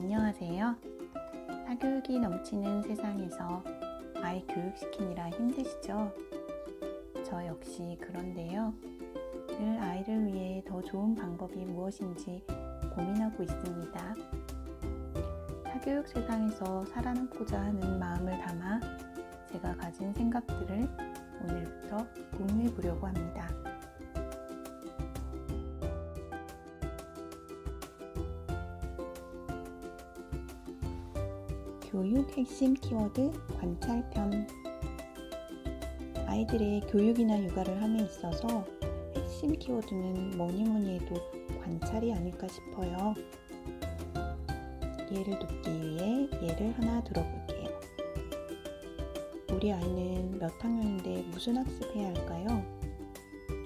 안녕하세요. 사교육이 넘치는 세상에서 아이 교육시키느라 힘드시죠? 저 역시 그런데요. 늘 아이를 위해 더 좋은 방법이 무엇인지 고민하고 있습니다. 사교육 세상에서 살아남고자 하는 마음을 담아 제가 가진 생각들을 오늘부터 공유해 보려고 합니다. 교육 핵심 키워드 관찰편 아이들의 교육이나 육아를 함에 있어서 핵심 키워드는 뭐니 뭐니 해도 관찰이 아닐까 싶어요. 이해를 돕기 위해 예를 하나 들어볼게요. 우리 아이는 몇 학년인데 무슨 학습해야 할까요?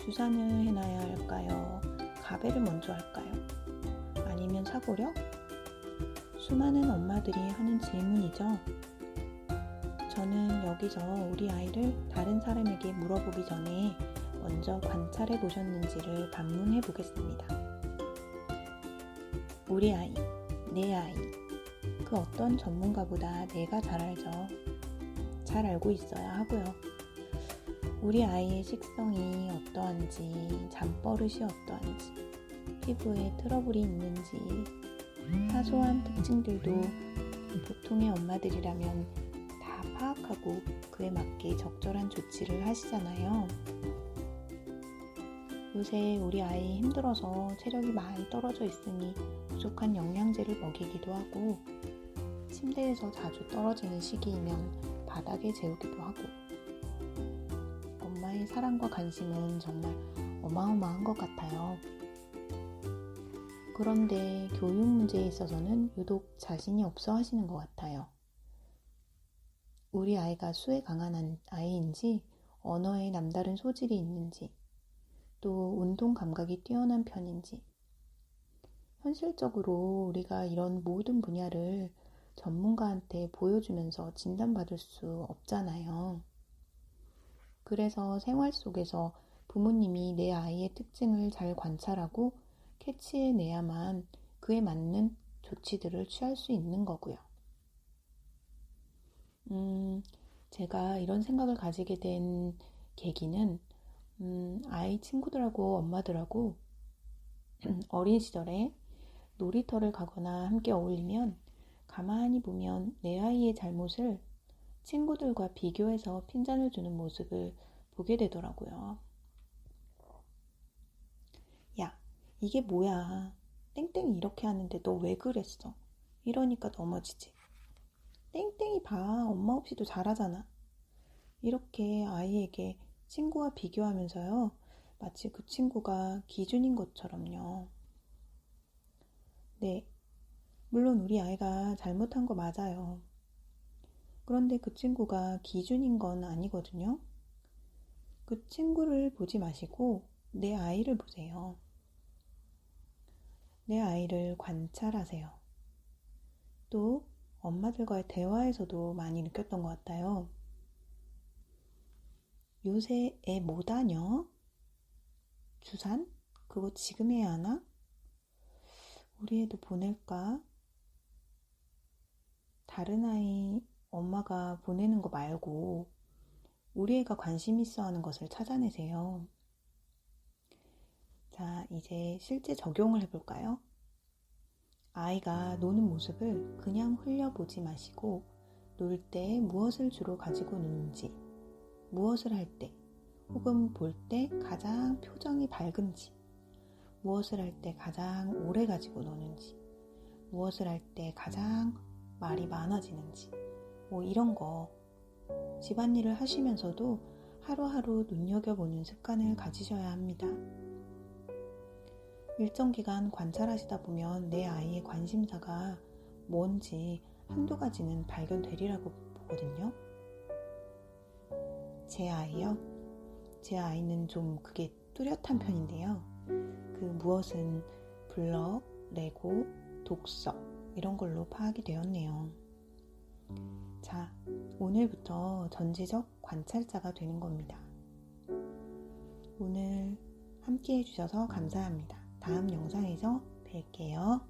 주사는 해놔야 할까요? 가배를 먼저 할까요? 아니면 사고력? 수많은 엄마들이 하는 질문이죠. 저는 여기서 우리 아이를 다른 사람에게 물어보기 전에 먼저 관찰해 보셨는지를 반문해 보겠습니다. 우리 아이, 내 아이, 그 어떤 전문가보다 내가 잘 알죠. 잘 알고 있어야 하고요. 우리 아이의 식성이 어떠한지, 잠버릇이 어떠한지, 피부에 트러블이 있는지, 사소한 특징들도 보통의 엄마들이라면 다 파악하고 그에 맞게 적절한 조치를 하시잖아요. 요새 우리 아이 힘들어서 체력이 많이 떨어져 있으니 부족한 영양제를 먹이기도 하고 침대에서 자주 떨어지는 시기이면 바닥에 재우기도 하고 엄마의 사랑과 관심은 정말 어마어마한 것 같아요. 그런데 교육 문제에 있어서는 유독 자신이 없어 하시는 것 같아요. 우리 아이가 수에 강한 아이인지 언어에 남다른 소질이 있는지 또 운동 감각이 뛰어난 편인지 현실적으로 우리가 이런 모든 분야를 전문가한테 보여주면서 진단받을 수 없잖아요. 그래서 생활 속에서 부모님이 내 아이의 특징을 잘 관찰하고 캐치해내야만 그에 맞는 조치들을 취할 수 있는 거고요. 음, 제가 이런 생각을 가지게 된 계기는 음, 아이 친구들하고 엄마들하고 어린 시절에 놀이터를 가거나 함께 어울리면 가만히 보면 내 아이의 잘못을 친구들과 비교해서 핀잔을 주는 모습을 보게 되더라고요. 야, 이게 뭐야. 땡땡이 이렇게 하는데 너 왜 그랬어? 이러니까 넘어지지. 땡땡이 봐. 엄마 없이도 잘하잖아. 이렇게 아이에게 친구와 비교하면서요. 마치 그 친구가 기준인 것처럼요. 네. 물론 우리 아이가 잘못한 거 맞아요. 그런데 그 친구가 기준인 건 아니거든요. 그 친구를 보지 마시고 내 아이를 보세요. 내 아이를 관찰하세요. 또 엄마들과의 대화에서도 많이 느꼈던 것 같아요. 요새 애 뭐 다녀? 주산? 그거 지금 해야 하나? 우리 애도 보낼까? 다른 아이 엄마가 보내는 거 말고 우리 애가 관심 있어 하는 것을 찾아내세요. 자, 이제 실제 적용을 해볼까요? 아이가 노는 모습을 그냥 흘려보지 마시고 놀 때 무엇을 주로 가지고 노는지, 무엇을 할 때, 혹은 볼 때 가장 표정이 밝은지, 무엇을 할 때 가장 오래 가지고 노는지, 무엇을 할 때 가장 말이 많아지는지, 뭐 이런 거 집안일을 하시면서도 하루하루 눈여겨보는 습관을 가지셔야 합니다. 일정 기간 관찰하시다 보면 내 아이의 관심사가 뭔지 한두 가지는 발견되리라고 보거든요. 제 아이요? 제 아이는 좀 그게 뚜렷한 편인데요. 그 무엇은 블럭, 레고, 독서 이런 걸로 파악이 되었네요. 자, 오늘부터 전지적 관찰자가 되는 겁니다. 오늘 함께 해주셔서 감사합니다. 다음 영상에서 뵐게요.